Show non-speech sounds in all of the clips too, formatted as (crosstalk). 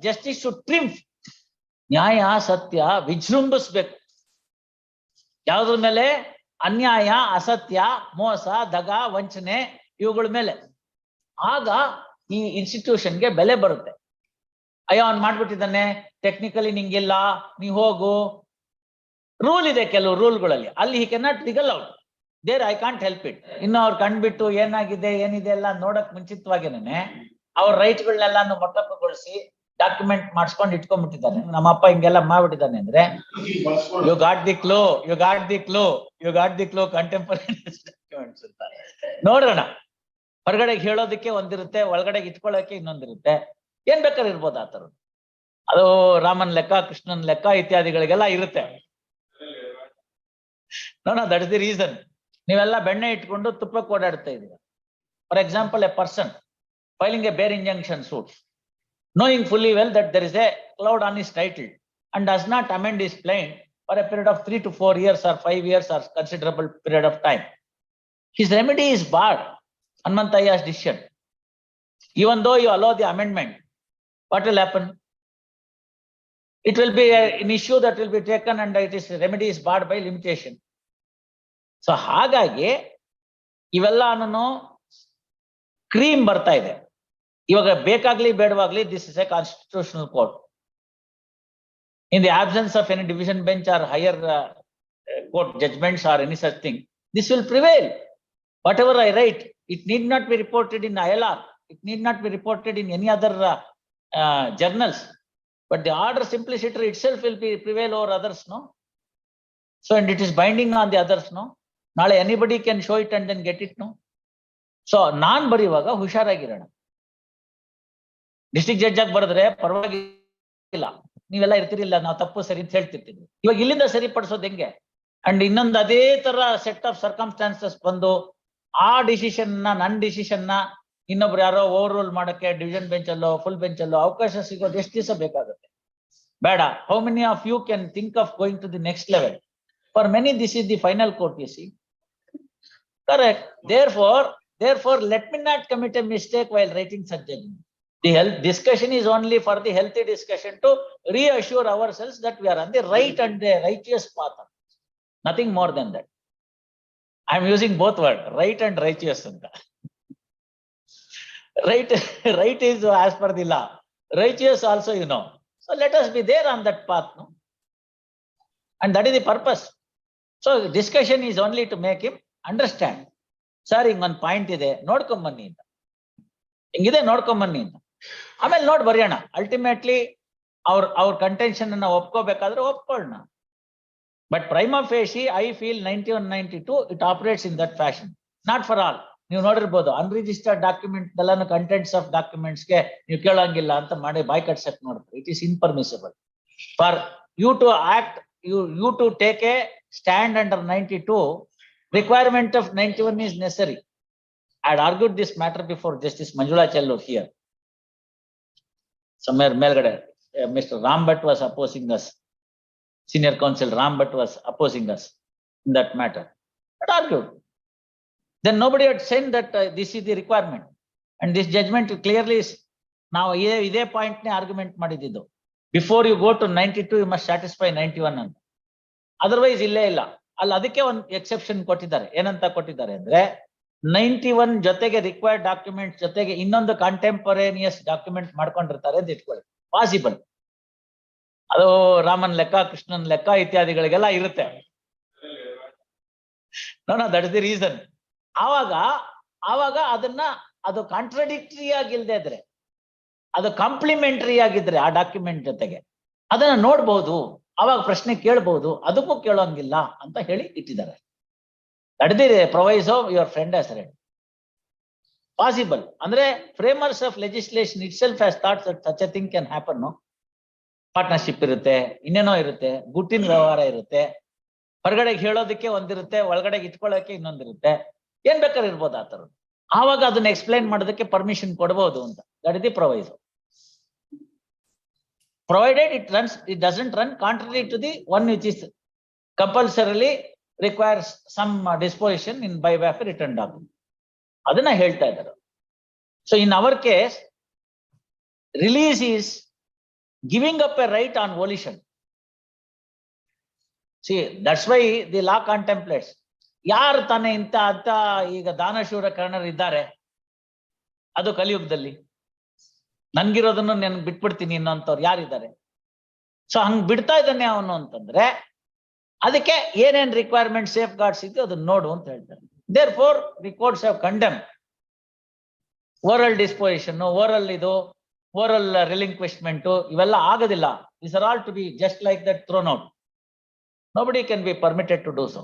Justice to ಟ್ರಿಂಪ್ ನ್ಯಾಯ, ಸತ್ಯ ವಿಜೃಂಭಿಸ್ಬೇಕು. ಯಾವ್ದ್ರ ಮೇಲೆ? ಅನ್ಯಾಯ, ಅಸತ್ಯ, ಮೋಸ, ದಗ, ವಂಚನೆ ಇವುಗಳ ಮೇಲೆ. ಆಗ ಈ ಇನ್ಸ್ಟಿಟ್ಯೂಷನ್ಗೆ ಬೆಲೆ ಬರುತ್ತೆ. ಅಯ್ಯೋ, ಅವ್ನು ಮಾಡ್ಬಿಟ್ಟಿದ್ದಾನೆ. ಟೆಕ್ನಿಕಲಿ ನಿಂಗಿಲ್ಲ. ನೀ ಹೋಗು. ರೂಲ್ ಇದೆ ಕೆಲವು ರೂಲ್ಗಳಲ್ಲಿ. ಅಲ್ಲಿ he cannot wriggle out there I can't help it ಇನ್ನು ಅವ್ರು ಕಂಡ್ಬಿಟ್ಟು ಏನಾಗಿದೆ, ಏನಿದೆ ಎಲ್ಲ ನೋಡಕ್ ಮುಂಚಿತವಾಗಿನೇ ಅವ್ರ ರೈಟ್ಗಳನ್ನೆಲ್ಲಾನು ಮೊಟಕುಗೊಳಿಸಿ ಡಾಕ್ಯುಮೆಂಟ್ ಮಾಡಿಸ್ಕೊಂಡು ನಮ್ಮ ಅಪ್ಪ ಹಿಂಗೆಲ್ಲ ಮಾಡ್ಬಿಟ್ಟಿದ್ದಾನೆ ಅಂದ್ರೆ you got the clue you got the clue you got the clue contemporary documents ಅಂತ ನೋಡೋಣ. ಹೊರಗಡೆ ಹೇಳೋದಕ್ಕೆ ಒಂದಿರುತ್ತೆ ಒಳಗಡೆ ಇಟ್ಕೊಳ್ಳೋಕೆ ಇನ್ನೊಂದಿರುತ್ತೆ. ಏನ್ ಬೇಕಾದ್ರೆ ಇರ್ಬೋದು ಆ ಥರದ್ದು. ಅದು ರಾಮನ್ ಲೆಕ್ಕ, ಕೃಷ್ಣನ್ ಲೆಕ್ಕ ಇತ್ಯಾದಿಗಳಿಗೆಲ್ಲ ಇರುತ್ತೆ. ನೋಡ ದಟ್ ಇಸ್ ದಿ ರೀಸನ್ ನೀವೆಲ್ಲ ಬೆಣ್ಣೆ ಇಟ್ಕೊಂಡು ತುಪ್ಪಕ್ಕೆ ಓಡಾಡ್ತಾ ಇದೀರ. For example a person filing a bare injunction suit knowing fully well that there is a cloud on his title and does not amend his claim for a period of three to four years or five years or considerable period of time. His remedy is barred, Hanmantaya's decision. Even though you allow the amendment, what will happen? It will be a- an issue that will be taken and it is remedy is barred by limitation. So ಹಾಗಾಗಿ ಇವೆಲ್ಲನೂ cream ಬರ್ತಾ ಇದೆ ಇವಾಗ ಬೇಕಾಗ್ಲಿ ಬೇಡವಾಗ್ಲಿ this is a constitutional court in the absence of any division bench or higher court judgments or any such thing this will prevail whatever I write it need not be reported in I L R it need not be reported in any other journals but the order simpliciter itself will be prevail over others no so and it is binding on the others no ನಾಳೆ anybody can show it and then get it no so ನಾನ್ ಬರೆಯುವಾಗ ಹುಷಾರಾಗಿರೋಣ. District judge ಆಗಿ ಬರೆದ್ರೆ ಪರವಾಗಿಲ್ಲ. ನೀವೆಲ್ಲ ಇರ್ತಿರಿಲ್ಲ, ನಾವು ತಪ್ಪು ಸರಿ ಅಂತ ಹೇಳ್ತಿರ್ತೀವಿ. ಇವಾಗ ಇಲ್ಲಿಂದ ಸರಿಪಡಿಸೋದು ಹೆಂಗೆ? ಅಂಡ್ ಇನ್ನೊಂದು ಅದೇ ತರ ಸೆಟ್ ಆಫ್ ಸರ್ಕಮ್ಸ್ಟಾನ್ಸಸ್ ಬಂದು ಆ ಡಿಸಿಷನ್ನ, ನನ್ ಡಿಸಿಷನ್ನ ಇನ್ನೊಬ್ರು ಯಾರೋ ಓವರ್ ರೂಲ್ ಮಾಡಕ್ಕೆ ಡಿವಿಷನ್ ಬೆಂಚ್ ಅಲ್ಲೋ ಫುಲ್ ಬೆಂಚ್ ಅಲ್ಲೋ ಅವಕಾಶ ಸಿಗೋದು ಎಷ್ಟು ದಿವಸ ಬೇಕಾಗುತ್ತೆ? ಬೇಡ. How many of you can think of going to the next level for many this is the final court you see correct therefore therefore let me not commit a mistake while writing judgment The health discussion is only for the healthy discussion to reassure ourselves that we are on the right and the righteous path. Nothing more than that. I am using both word, right and righteous. ಅಂತ. (laughs) Right, (laughs) right is as per the law. Righteous also, you know. So let us be there on that path, no? And that is the purpose. So discussion is only to make him understand. Sir ಹಿಂಗೊಂದು point ಇದೆ ನೋಡ್ಕೊಂಬನ್ನಿ ಅಂತ ಹಿಂಗಿದೆ ನೋಡ್ಕೊಂಬನ್ನಿ ಅಂತ ಆಮೇಲೆ ನೋಡ್ ಬರೆಯೋಣ. Ultimately ಅವ್ರ ಅವ್ರ ಕಂಟೆನ್ಷನ್ ಅನ್ನ ಒಪ್ಕೋಬೇಕಾದ್ರೆ ಒಪ್ಕೊಳ್ಳೋಣ. But prima facie I feel ninety one ninety two it operates in that fashion not for all ನೀವು ನೋಡಿರ್ಬೋದು ಅನ್ರಿಜಿಸ್ಟರ್ಡ್ ಡಾಕ್ಯುಮೆಂಟ್ ಎಲ್ಲಾನು ಕಂಟೆಂಟ್ಸ್ ಆಫ್ ಡಾಕ್ಯುಮೆಂಟ್ಸ್ಗೆ ನೀವು ಕೇಳಂಗಿಲ್ಲ ಅಂತ ಮಾಡಿ ಬಾಯ್ ಕಟ್ಸಕ್ ನೋಡ್ತಾರೆ it is impermissible for you to act you you to take a stand under ninety two requirement of ninety one is necessary I argued this matter before justice Manjula Chellur here. Somewhere Melgade, uh, Mr. Rambat was opposing us. Senior counsel Rambat was opposing us in that matter. But argued. Then nobody had said that uh, this is the requirement. And this judgment clearly is, ನಾವು ಇದೇ ಇದೇ point ನೇ argument ಮಾಡಿದ್ದು before you go to ninety two you must satisfy ninety one ಅಂತ otherwise ಇಲ್ಲೇ ಇಲ್ಲ ಅಲ್ಲಿ ಅದಕ್ಕೆ ಒಂದು ಎಕ್ಸೆಪ್ಷನ್ ಕೊಟ್ಟಿದ್ದಾರೆ ಏನಂತ ಕೊಟ್ಟಿದ್ದಾರೆ ಅಂದ್ರೆ ನೈಂಟಿ ಒನ್ ಜೊತೆಗೆ ರಿಕ್ವೈರ್ಡ್ ಡಾಕ್ಯುಮೆಂಟ್ ಜೊತೆಗೆ ಇನ್ನೊಂದು ಕಾಂಟೆಂಪರೇನಿಯಸ್ ಡಾಕ್ಯುಮೆಂಟ್ ಮಾಡ್ಕೊಂಡಿರ್ತಾರೆ ಅಂತ ಇಟ್ಕೊಳ್ಳಿ. ಪಾಸಿಬಲ್ ಅದು ರಾಮನ್ ಲೆಕ್ಕ, ಕೃಷ್ಣನ್ ಲೆಕ್ಕ ಇತ್ಯಾದಿಗಳಿಗೆಲ್ಲ ಇರುತ್ತೆ. ದಟ್ ಇಸ್ ದಿ ರೀಸನ್ ಆವಾಗ ಆವಾಗ ಅದನ್ನ ಅದು ಕಾಂಟ್ರಡಿಕ್ಟರಿ ಆಗಿಲ್ದೇ ಇದ್ರೆ, ಅದು ಕಾಂಪ್ಲಿಮೆಂಟರಿ ಆಗಿದ್ರೆ ಆ ಡಾಕ್ಯುಮೆಂಟ್ ಜೊತೆಗೆ, ಅದನ್ನ ನೋಡ್ಬೋದು ಅವಾಗ ಪ್ರಶ್ನೆ ಕೇಳ್ಬಹುದು ಅದಕ್ಕೂ ಕೇಳೋಂಗಿಲ್ಲ ಅಂತ ಹೇಳಿ ಇಟ್ಟಿದ್ದಾರೆ. That the proviso of your friend as read possible ಅಂದ್ರೆ framers of legislation itself has thought such a thing can happen partnership ಇರುತ್ತೆ, ಇನ್ನೇನೋ ಇರುತ್ತೆ, ಗುಟ್ಟಿನ ವ್ಯವಹಾರ ಇರುತ್ತೆ, ಹೊರಗಡೆಗೆ ಹೇಳೋದಕ್ಕೆ ಒಂದಿರುತ್ತೆ ಒಳಗಡೆ ಇಟ್ಕೊಳ್ಳೋಕೆ ಇನ್ನೊಂದಿರುತ್ತೆ ಏನ್ ಬೇಕಾದ್ರೆ ಇರ್ಬೋದು ಆ ಥರದ್ದು. ಆವಾಗ ಅದನ್ನ ಎಕ್ಸ್ಪ್ಲೈನ್ ಮಾಡೋದಕ್ಕೆ ಪರ್ಮಿಷನ್ ಕೊಡಬಹುದು ಅಂತ. That is the proviso provided it runs it doesn't run contrary to the one which is compulsorily requires some disposition in by way of written document ಅದನ್ನ ಹೇಳ್ತಾ ಇದ್ದಾರೆ. So in our case release is giving up a right on devolution see that's why the law contemplates ಯಾರು ತಾನೇ ಇಂತ ಅಂತ ಈಗ ದಾನಶೂರ ಕರ್ಣರು ಇದ್ದಾರೆ, ಅದು ಕಲಿಯುಗದಲ್ಲಿ. ನನ್ಗಿರೋದನ್ನು ನೆನ್ ಬಿಟ್ಬಿಡ್ತೀನಿ ಇನ್ನೊಂಥವ್ರು ಯಾರಿದ್ದಾರೆ? ಸೊ ಹಂಗ್ ಬಿಡ್ತಾ ಇದ್ದಾನೆ ಅವನು ಅಂತಂದ್ರೆ ಅದಕ್ಕೆ ಏನೇನು ರಿಕ್ವೈರ್ಮೆಂಟ್ ಸೇಫ್ ಗಾರ್ಡ್ಸ್ ಇತ್ತು ಅದನ್ನ ನೋಡು ಅಂತ ಹೇಳ್ತಾರೆ. Therefore the courts of condemn oral disposition oral ಇದು ಓರಲ್ ರಿಲಿಂಕ್ವಿಸ್ಮೆಂಟು ಇವೆಲ್ಲ ಆಗೋದಿಲ್ಲ. This are all to be just like that thrown out nobody can be permitted to do so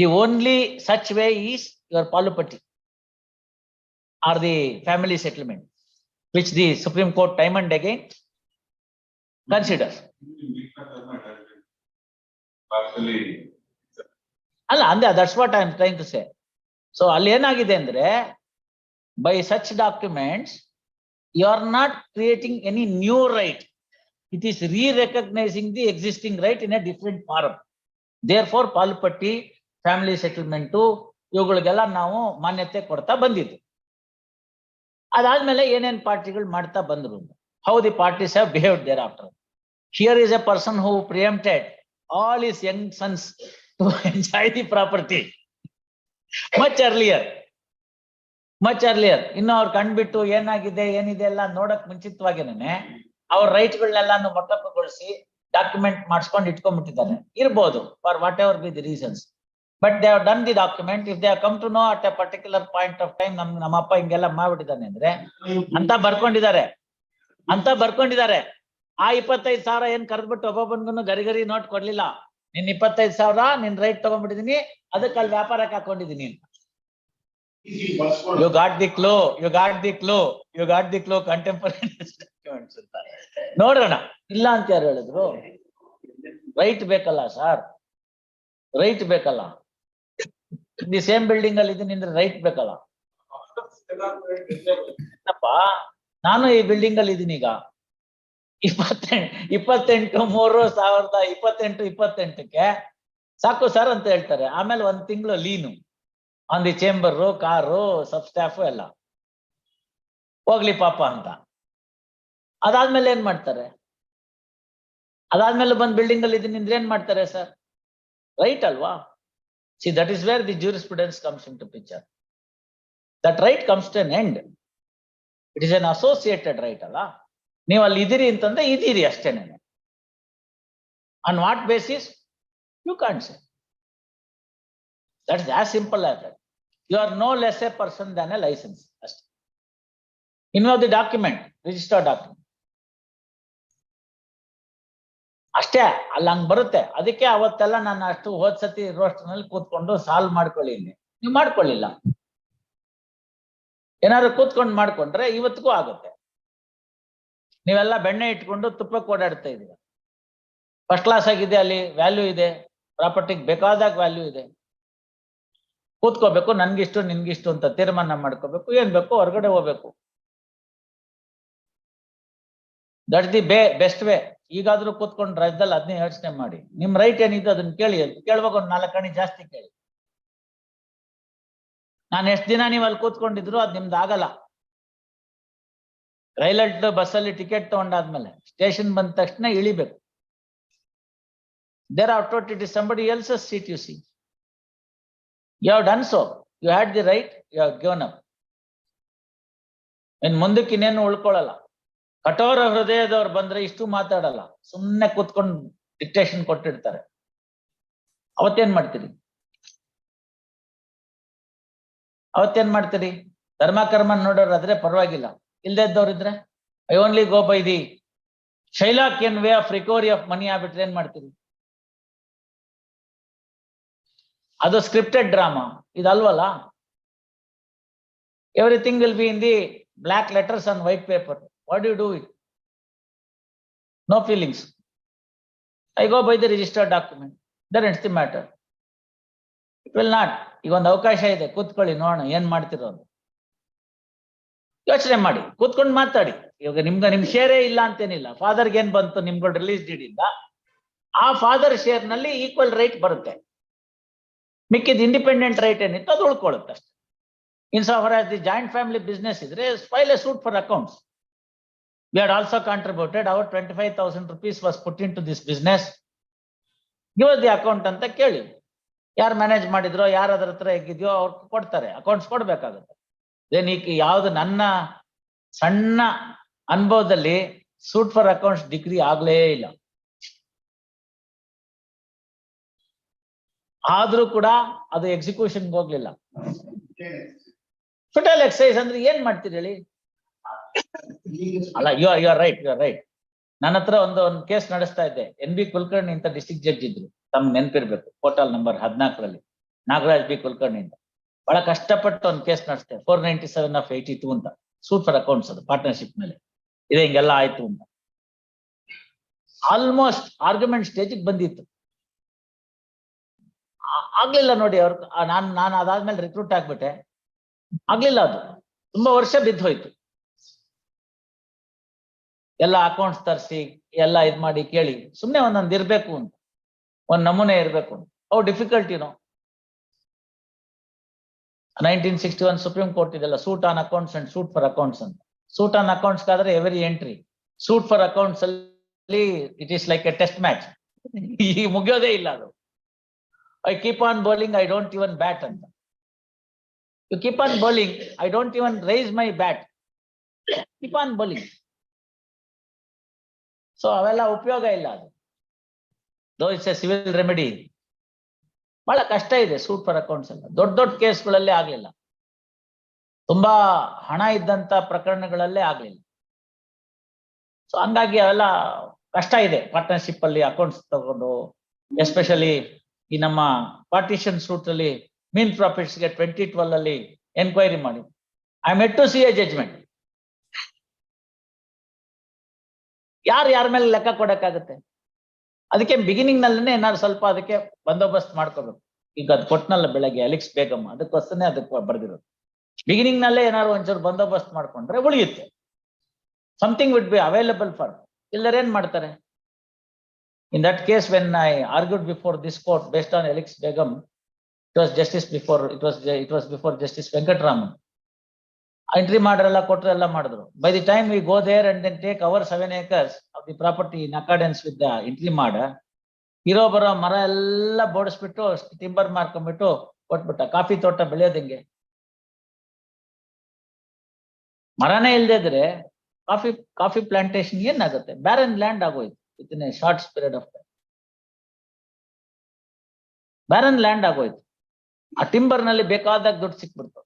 the only such way is your ಪಾಲುಪಟ್ಟಿ or the family settlement which the supreme court time and again consider ಅಲ್ಲ ಅಂದೆ that's what I am trying to say so ಅಲ್ಲಿ ಏನಾಗಿದೆ ಅಂದ್ರೆ by such documents you are not creating any new right it is re recognising the existing right in a different form therefore ಪಾಲ್ಪಟ್ಟಿ family settlement ಇವುಗಳಿಗೆಲ್ಲ ನಾವು ಮಾನ್ಯತೆ ಕೊಡ್ತಾ ಬಂದಿದ್ದು. ಅದಾದ್ಮೇಲೆ ಏನೇನ್ ಪಾರ್ಟಿಗಳು ಮಾಡ್ತಾ ಬಂದ್ರು? How the parties have behave thereafter here is a person who preempted all his young sons to (laughs) enjoy the property. Much earlier. Much earlier. ಇನ್ನು ಅವ್ರು ಕಂಡ್ಬಿಟ್ಟು ಏನಾಗಿದೆ, ಏನಿದೆ ಎಲ್ಲ ನೋಡಕ್ ಮುಂಚಿತವಾಗಿನೇ ಅವ್ರ ರೈಟ್ಗಳನ್ನೆಲ್ಲಾನು ಮೊಟಕುಗೊಳಿಸಿ ಡಾಕ್ಯುಮೆಂಟ್ ಮಾಡಿಸ್ಕೊಂಡು ಇಟ್ಕೊಂಡ್ಬಿಟ್ಟಿದ್ದಾರೆ ಇರ್ಬೋದು for whatever be the reasons but they have done the document if they come to know at a particular point of time ನಮ್, ನಮ್ಮಪ್ಪ ಹಿಂಗೆಲ್ಲ ಮಾಡ್ಬಿಟ್ಟಿದ್ದಾನೆ ಅಂದ್ರೆ, ಅಂತ ಬರ್ಕೊಂಡಿದ್ದಾರೆ ಅಂತ ಬರ್ಕೊಂಡಿದ್ದಾರೆ ಆ ಇಪ್ಪತ್ತೈದು ಸಾವಿರ ಏನ್ ಕರೆದ್ಬಿಟ್ಟು ಒಬ್ಬೊಬ್ಬನ್ಗೂ ಗರಿ ಗರಿ ನೋಟ್ ಕೊಡ್ಲಿಲ್ಲ. ನಿನ್ ಇಪ್ಪತ್ತೈದು ಸಾವಿರ ನಿನ್ ರೈಟ್ ತಗೊಂಡ್ಬಿಟ್ಟಿದೀನಿ. ಅದಕ್ಕೆ ಅಲ್ಲಿ ವ್ಯಾಪಾರಕ್ಕೆ ಹಾಕೊಂಡಿದೀನಿ ಅಂತ. You got the clue you got the clue you got the clue contemporary ನೋಡೋಣ. ಇಲ್ಲ ಅಂತ ಯಾರು ಹೇಳಿದ್ರು? ರೈಟ್ ಬೇಕಲ್ಲ ಸರ್ ರೈಟ್ ಬೇಕಲ್ಲ. ದಿ ಸೇಮ್ ಬಿಲ್ಡಿಂಗ್ ಅಲ್ಲಿ ಇದೀನಿ ಅಂದ್ರೆ ರೈಟ್ ಬೇಕಲ್ಲ. ನಾನು ಈ ಬಿಲ್ಡಿಂಗ್ ಅಲ್ಲಿ ಇದೀನಿ ಈಗ. ಇಪ್ಪತ್ತೆಂಟು ಇಪ್ಪತ್ತೆಂಟು ಮೂರು ಸಾವಿರದ ಇಪ್ಪತ್ತೆಂಟು, ಇಪ್ಪತ್ತೆಂಟಕ್ಕೆ ಸಾಕು ಸರ್ ಅಂತ ಹೇಳ್ತಾರೆ. ಆಮೇಲೆ ಒಂದ್ ತಿಂಗಳು lien. On the chamber car sub staff ಎಲ್ಲ. ಹೋಗ್ಲಿ ಪಾಪ ಅಂತ. ಅದಾದ್ಮೇಲೆ ಏನ್ ಮಾಡ್ತಾರೆ? ಅದಾದ್ಮೇಲೆ ಬಂದ್ ಬಿಲ್ಡಿಂಗ್ ಅಲ್ಲಿ ಇದನ್ನ ಏನ್ ಮಾಡ್ತಾರೆ ಸರ್ ರೈಟ್ ಅಲ್ವಾ? See that is where the jurisprudence comes in to picture that right comes to an end it is an associated right ಅಲ್ಲ? ನೀವು ಅಲ್ಲಿ ಇದೀರಿ ಅಂತಂದ್ರೆ ಇದೀರಿ ಅಷ್ಟೇನೆ on what basis you can't say that's as simple as that you are no less a person than a licence ಅಷ್ಟೇ. ಇನ್ನು the document registered document ಅಷ್ಟೇ, ಅಲ್ಲಿ ಹಂಗ್ ಬರುತ್ತೆ. ಅದಕ್ಕೆ ಅವತ್ತೆಲ್ಲ ನಾನು ಅಷ್ಟು ಹೋದ್ ಸತಿ ರೋಸ್ಟರ್ನಲ್ಲಿ ಕೂತ್ಕೊಂಡು ಸಾಲ್ವ್ ಮಾಡ್ಕೊಳ್ಳಿ ನೀವು ಮಾಡ್ಕೊಳ್ಳಿಲ್ಲ. ಏನಾದ್ರು ಕೂತ್ಕೊಂಡು ಮಾಡ್ಕೊಂಡ್ರೆ ಇವತ್ತಿಗೂ ಆಗುತ್ತೆ. ನೀವೆಲ್ಲ ಬೆಣ್ಣೆ ಇಟ್ಕೊಂಡು ತುಪ್ಪಕ್ಕೆ ಓಡಾಡ್ತಾ ಇದೀರ? ಫಸ್ಟ್ ಕ್ಲಾಸ್ ಆಗಿದೆ ಅಲ್ಲಿ ವ್ಯಾಲ್ಯೂ ಇದೆ. ಪ್ರಾಪರ್ಟಿಗೆ ಬೇಕಾದಾಗ ವ್ಯಾಲ್ಯೂ ಇದೆ. ಕೂತ್ಕೋಬೇಕು, ನನ್ಗಿಷ್ಟು, ನಿನ್ಗಿಷ್ಟು ಅಂತ ತೀರ್ಮಾನ ಮಾಡ್ಕೋಬೇಕು. ಏನ್ ಬೇಕು ಹೊರಗಡೆ ಹೋಗ್ಬೇಕು. ದಟ್ಸ್ ದಿ ಬೇ ಬೆಸ್ಟ್ ವೇ ಈಗಾದ್ರೂ ಕೂತ್ಕೊಂಡು ರಾಜ್ಯದಲ್ಲಿ ಅದನ್ನೇ ಯೋಚನೆ ಮಾಡಿ. ನಿಮ್ ರೈಟ್ ಏನಿದೆ ಅದನ್ನ ಕೇಳಿ ಅಂತ. ಕೇಳುವಾಗ ಒಂದು ನಾಲ್ಕು ಕಣಿ ಜಾಸ್ತಿ ಕೇಳಿ. ನಾನು ಎಷ್ಟು ದಿನ ನೀವು ಅಲ್ಲಿ ಕೂತ್ಕೊಂಡಿದ್ರು, ಅದು ನಿಮ್ದು ಆಗಲ್ಲ. ರೈಲಟ್ ಬಸ್ಸಲ್ಲಿ ಟಿಕೆಟ್ ತಗೊಂಡಾದ್ಮೇಲೆ ಸ್ಟೇಷನ್ ಬಂದ ತಕ್ಷಣ ಇಳಿಬೇಕು. There are ಟೋಟ್ it is somebody else seat you see you have done so you had the right you have given up in ಮುಂದಕ್ಕೆ ಇನ್ನೇನು ಉಳ್ಕೊಳ್ಳಲ್ಲ. ಕಠೋರ ಹೃದಯದವ್ರು ಬಂದ್ರೆ ಇಷ್ಟು ಮಾತಾಡಲ್ಲ. ಸುಮ್ಮನೆ ಕೂತ್ಕೊಂಡು ಡಿಕ್ಟೇಷನ್ ಕೊಟ್ಟಿರ್ತಾರೆ. ಅವತ್ತೇನ್ ಮಾಡ್ತೀರಿ? ಅವತ್ತೇನ್ ಮಾಡ್ತೀರಿ? ಧರ್ಮ ಕರ್ಮ ನೋಡೋರು ಆದ್ರೆ ಪರವಾಗಿಲ್ಲ. ಇಲ್ದೇ ಇದ್ದವ್ರಿದ್ರೆ I only go by the Shylockian way of recovery of money ಆಗ್ಬಿಟ್ರೆ ಏನ್ ಮಾಡ್ತೀರಿ? ಅದು scripted drama ಇದಲ್ವಲ್ಲ? Everything will be in the black letters on white paper what you do it no feelings I go by the registered document there it's the matter it will not ಈಗ ಒಂದು ಅವಕಾಶ ಇದೆ. ಕೂತ್ಕೊಳ್ಳಿ, ನೋಡೋಣ, ಏನ್ ಮಾಡ್ತಿರೋದು? ಯೋಚನೆ ಮಾಡಿ ಕೂತ್ಕೊಂಡು ಮಾತಾಡಿ. ಇವಾಗ ನಿಮ್ಗೆ ನಿಮ್ ಶೇರೇ ಇಲ್ಲ ಅಂತೇನಿಲ್ಲ. ಫಾದರ್ಗೆ ಏನ್ ಬಂತು ನಿಮ್ಗಳು ರಿಲೀಸ್ ಡೀಡ್ ಇಂದ ಆ ಫಾದರ್ ಶೇರ್ನಲ್ಲಿ ಈಕ್ವಲ್ ರೈಟ್ ಬರುತ್ತೆ. ಮಿಕ್ಕಿದ ಇಂಡಿಪೆಂಡೆಂಟ್ ರೈಟ್ ಏನಿತ್ತು ಅದು ಉಳ್ಕೊಳ್ಳುತ್ತೆ ಅಷ್ಟೇ. In so far the joint family business ಇದ್ರೆ file a suit for accounts We had also contributed, our twenty-five thousand rupees was put into this business. Give us the account ಅಂತ ಕೇಳಿ. ಯಾರು manage ಮಾಡಿದ್ರೋ, ಯಾರು ಅದ್ರ ಹತ್ರ ಹೇಗಿದ್ಯೋ ಅವ್ರು ಕೊಡ್ತಾರೆ, ಅಕೌಂಟ್ಸ್ ಕೊಡ್ಬೇಕಾಗುತ್ತೆ. Then ಈಗ ಯಾವ್ದು ನನ್ನ ಸಣ್ಣ ಅನುಭವದಲ್ಲಿ ಸೂಟ್ ಫಾರ್ ಅಕೌಂಟ್ಸ್ ಡಿಗ್ರಿ ಆಗ್ಲೇ ಇಲ್ಲ. ಆದ್ರೂ ಕೂಡ ಅದು ಎಕ್ಸಿಕ್ಯೂಷನ್ ಹೋಗ್ಲಿಲ್ಲ. ಫಿಟಲ್ ಎಕ್ಸೈಸ್ ಅಂದ್ರೆ ಏನ್ ಮಾಡ್ತೀರಿ ಹೇಳಿ? ಅಲ್ಲ you are you are right you are right ನನ್ನ ಹತ್ರ ಒಂದು ಒಂದು ಕೇಸ್ ನಡೆಸ್ತಾ ಇದ್ದೆ ಎನ್ ಬಿ ಕುಲಕರ್ಣಿ ಅಂತ ಡಿಸ್ಟಿಕ್ ಜಡ್ಜ್ ಇದ್ರು ತಮ್ಗೆ ನೆನಪಿರ್ಬೇಕು ಪೋರ್ಟಲ್ ನಂಬರ್ ಹದಿನಾಲ್ಕರಲ್ಲಿ ನಾಗರಾಜ್ ಬಿ ಕುಲಕರ್ಣಿ ಅಂತ ಬಹಳ ಕಷ್ಟಪಟ್ಟು ಒಂದು case ನಡೆಸ್ತೇವೆ four ninety seven of eighty two ಅಂತ. ಸೂಟ್ ಫಾರ್ ಅಕೌಂಟ್ಸ್ ಅದು ಪಾರ್ಟ್ನರ್ಶಿಪ್ ಮೇಲೆ. ಇದೆ ಹಿಂಗೆಲ್ಲ ಆಯ್ತು ಅಂತ. ಆಲ್ಮೋಸ್ಟ್ ಆರ್ಗ್ಯುಮೆಂಟ್ ಸ್ಟೇಜಿಗೆ ಬಂದಿತ್ತು. ಆಗ್ಲಿಲ್ಲ ನೋಡಿ ಅವ್ರ ನಾನು ನಾನು ಅದಾದ್ಮೇಲೆ ರಿಕ್ರೂಟ್ ಆಗ್ಬಿಟ್ಟೆ. ಆಗ್ಲಿಲ್ಲ ಅದು. ತುಂಬಾ ವರ್ಷ ಬಿದ್ದು ಹೋಯ್ತು. ಎಲ್ಲ ಅಕೌಂಟ್ಸ್ ತರಿಸಿ, ಎಲ್ಲ ಇದ್ ಮಾಡಿ ಕೇಳಿ. ಸುಮ್ಮನೆ ಒಂದೊಂದು ಇರ್ಬೇಕು ಅಂತ. ಒಂದ್ ನಮೂನೆ ಇರ್ಬೇಕು ಅಂತ. ಅವು difficult no nineteen sixty one supreme court ಇದೆಲ್ಲ suit on accounts and suit for accounts ಅಂತ. ಸೂಟ್ ಆನ್ ಅಕೌಂಟ್ಸ್ ಆದ್ರೆ every entry suit for accounts ಅಲ್ಲಿ it is like a test match ಈ ಮುಗಿಯೋದೇ ಇಲ್ಲ ಅದು. I keep on bowling I don't even bat ಅಂತ. You keep on bowling I don't even raise my bat keep on bowling so ಅವೆಲ್ಲ ಉಪಯೋಗ ಇಲ್ಲ ಅದು. ದೋ ಇಟ್ಸ್ ಎ ಸಿವಿಲ್ ರೆಮಿಡಿ ಬಹಳ ಕಷ್ಟ ಇದೆ ಸೂಟ್ ಫಾರ್ ಅಕೌಂಟ್ಸ್ ಎಲ್ಲ. ದೊಡ್ಡ ದೊಡ್ಡ ಕೇಸ್ಗಳಲ್ಲೇ ಆಗ್ಲಿಲ್ಲ. ತುಂಬಾ ಹಣ ಇದ್ದಂತ ಪ್ರಕರಣಗಳಲ್ಲೇ ಆಗ್ಲಿಲ್ಲ. ಸೊ ಹಂಗಾಗಿ ಅವೆಲ್ಲ ಕಷ್ಟ ಇದೆ ಪಾರ್ಟ್ನರ್ಶಿಪ್ ಅಲ್ಲಿ ಅಕೌಂಟ್ಸ್ ತಗೊಂಡು ಎಸ್ಪೆಷಲಿ ಈ ನಮ್ಮ ಪಾರ್ಟಿಷನ್ ಸೂಟ್ ಅಲ್ಲಿ ಮೀನ್ ಪ್ರಾಫಿಟ್ಸ್ಗೆ ಟ್ವೆಂಟಿ ಟ್ವೆಲ್ ಅಲ್ಲಿ ಎನ್ಕ್ವೈರಿ ಮಾಡಿ. I met to see a judgement ಯಾರು ಯಾರ ಮೇಲೆ ಲೆಕ್ಕ ಕೊಡಕ್ಕಾಗತ್ತೆ? ಅದಕ್ಕೆ ಬಿಗಿನಿಂಗ್ ನಲ್ಲೇ ಏನಾದ್ರು ಸ್ವಲ್ಪ ಅದಕ್ಕೆ ಬಂದೋಬಸ್ತ್ ಮಾಡ್ಕೋಬೇಕು. ಈಗ ಅದು ಕೊಟ್ಟನಲ್ಲ ಬೆಳಗ್ಗೆ ಅಲಿಕ್ಸ್ ಬೇಗಮ್ಮ ಅದಕ್ಕೋಸ್ಕರನೇ ಅದಕ್ಕೆ ಬರ್ದಿರೋದು. ಬಿಗಿನಿಂಗ್ ನಲ್ಲೇ ಏನಾದ್ರು ಒಂಚೂರು ಬಂದೋಬಸ್ತ್ ಮಾಡ್ಕೊಂಡ್ರೆ ಉಳಿಯುತ್ತೆ. Something would be available for ಇಲ್ಲರ ಏನ್ ಮಾಡ್ತಾರೆ? In that case when I argued before this court based on helix Begum it was justice before it was it was before justice Venkataraman entry ಮಾಡ್ರೆಲ್ಲ ಕೊಟ್ರೆ ಎಲ್ಲ ಮಾಡಿದ್ರು. By the time we go there and then take our seven acres of the property in accordance with the entry ಮಾಡ ಇರೋ ಬರೋ ಮರ ಎಲ್ಲ ಬೋಡಿಸ್ಬಿಟ್ಟು timber ಮಾರ್ಕೊಂಡ್ಬಿಟ್ಟು ಕೊಟ್ಬಿಟ್ಟ. Coffee ತೋಟ ಬೆಳೆಯೋದಂಗೆ ಮರನೇ ಇಲ್ದೇ ಇದ್ರೆ ಕಾಫಿ ಕಾಫಿ ಪ್ಲಾಂಟೇಶನ್ ಏನಾಗುತ್ತೆ? ಬ್ಯಾರನ್ ಲ್ಯಾಂಡ್ ಆಗೋಯ್ತು within a short period of time barren land ಆಗೋಯ್ತು. ಆ ಟಿಂಬರ್ನಲ್ಲಿ ಬೇಕಾದಾಗ ದುಡ್ಡು ಸಿಕ್ಬಿಡ್ತು.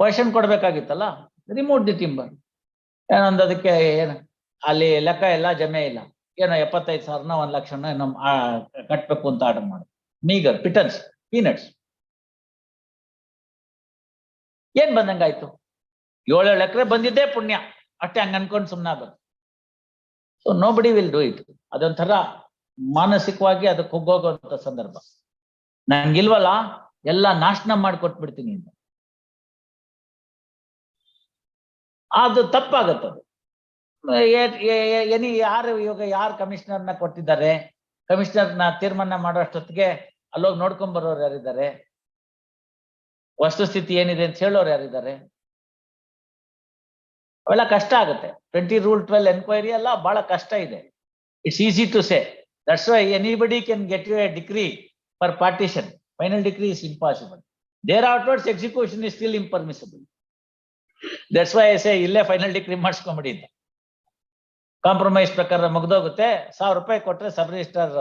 ಕ್ವಶನ್ ಕೊಡ್ಬೇಕಾಗಿತ್ತಲ್ಲ? ರಿಮೋಟ್ ದಿ ಟಿಂಬರ್ ಏನೊಂದು ಅದಕ್ಕೆ ಏನು? ಅಲ್ಲಿ ಲೆಕ್ಕ ಎಲ್ಲ ಜಮೆ ಇಲ್ಲ. ಏನೋ ಎಪ್ಪತ್ತೈದು ಸಾವಿರನ ಒಂದ್ ಲಕ್ಷನ ಕಟ್ಬೇಕು ಅಂತ ಆರ್ಡರ್ ಮಾಡಿ. ಮೀಗರ್ ಪಿಟನ್ಸ್ ಪೀನಟ್ಸ್ ಏನ್ ಬಂದಂಗಾಯ್ತು? ಏಳೇಳು ಎಕರೆ ಬಂದಿದ್ದೇ ಪುಣ್ಯ. ಅಷ್ಟೇ ಹಂಗ ಅನ್ಕೊಂಡ್ ಸುಮ್ನೆ ಆಗೋದು so nobody will do it ಅದೊಂಥರ ಮಾನಸಿಕವಾಗಿ ಅದಕ್ಕೆ ಹೋಗೋಗುವಂತ ಸಂದರ್ಭ. ನಂಗಿಲ್ವಲ್ಲ, ಎಲ್ಲ ನಾಶನ ಮಾಡಿಕೊಟ್ಬಿಡ್ತೀನಿ ಅಂತ ಅದು ತಪ್ಪಾಗತ್ತದು. ಎನಿ ಯಾರು ಇವಾಗ ಯಾರು ಕಮಿಷನರ್ನ ಕೊಟ್ಟಿದ್ದಾರೆ, ಕಮಿಷನರ್ನ ತೀರ್ಮಾನ ಮಾಡೋಷ್ಟೊತ್ತಿಗೆ ಅಲ್ಲೋಗಿ ನೋಡ್ಕೊಂಡ್ ಬರೋರು ಯಾರಿದ್ದಾರೆ? ವಸ್ತುಸ್ಥಿತಿ ಏನಿದೆ ಅಂತ ಹೇಳೋರು ಯಾರಿದ್ದಾರೆ? ಅವೆಲ್ಲ ಕಷ್ಟ ಆಗುತ್ತೆ. ಟ್ವೆಂಟಿ ರೂಲ್ ಟ್ವೆಲ್ ಎನ್ಕ್ವೈರಿ ಎಲ್ಲ ಬಹಳ ಕಷ್ಟ ಇದೆ. It's easy to say that's why anybody can get you a decree for partition final decree is impossible thereafter execution is still impermissible that's why say ಇಲ್ಲೇ ಫೈನಲ್ ಡಿಗ್ರಿ ಮಾಡಿಸ್ಕೊಂಬಿಡಿ ಅಂತ. Compromise ಪ್ರಕಾರ ಮುಗ್ದೋಗುತ್ತೆ, ಸಾವಿರ ರೂಪಾಯಿ ಕೊಟ್ರೆ ಸಬ್ ರಿಜಿಸ್ಟರ್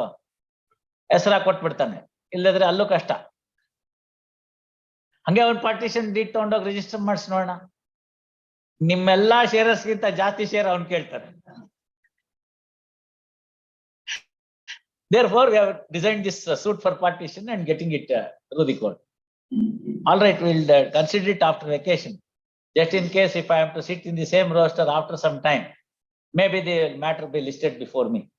ಹೆಸರ ಕೊಟ್ಬಿಡ್ತಾನೆ ಇಲ್ಲದ್ರೆ ಅಲ್ಲೂ ಕಷ್ಟ. ಹಂಗೆ ಅವ್ನ್ ಪಾರ್ಟಿಷನ್ ಡೀಟ್ ತಗೊಂಡೋಗಿ ರಿಜಿಸ್ಟರ್ ಮಾಡಿಸ್ ನೋಡೋಣ ನಿಮ್ಮೆಲ್ಲಾ ಶೇರಸ್ಗಿಂತ ಜಾಸ್ತಿ ಶೇರ್ ಅವ್ನ್ ಕೇಳ್ತಾನೆ therefore we design this suit for partition and getting it through the court all right will consider it after vacation just in case if I am to sit in the same roster after some time, maybe the matter will be listed before me.